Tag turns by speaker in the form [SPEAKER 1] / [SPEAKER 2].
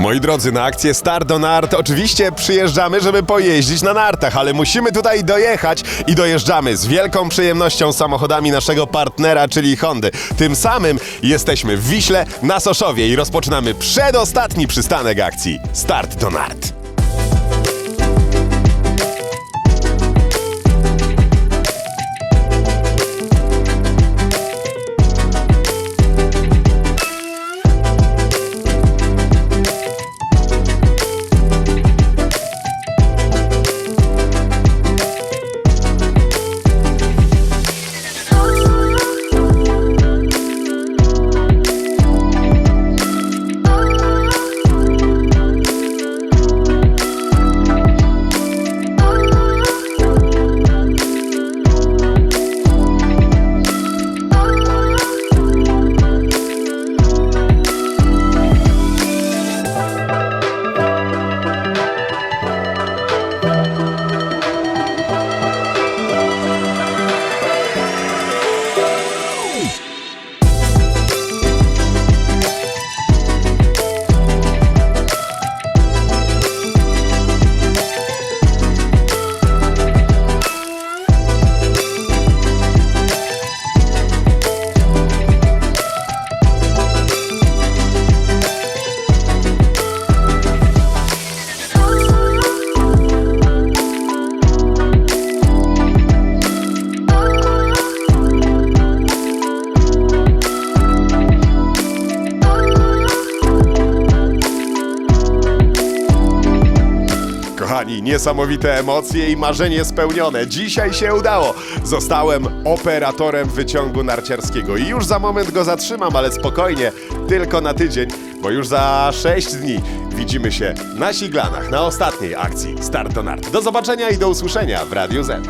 [SPEAKER 1] Moi drodzy, na akcję Start do Nart oczywiście przyjeżdżamy, żeby pojeździć na nartach, ale musimy tutaj dojechać i dojeżdżamy z wielką przyjemnością samochodami naszego partnera, czyli Hondy. Tym samym jesteśmy w Wiśle na Soszowie i rozpoczynamy przedostatni przystanek akcji Start do Nart. Kochani, niesamowite emocje i marzenie spełnione. Dzisiaj się udało. Zostałem operatorem wyciągu narciarskiego i już za moment go zatrzymam, ale spokojnie, tylko na tydzień, bo już za 6 dni widzimy się na Siglanach, na ostatniej akcji Start do Nart. Do zobaczenia i do usłyszenia w Radiu Z.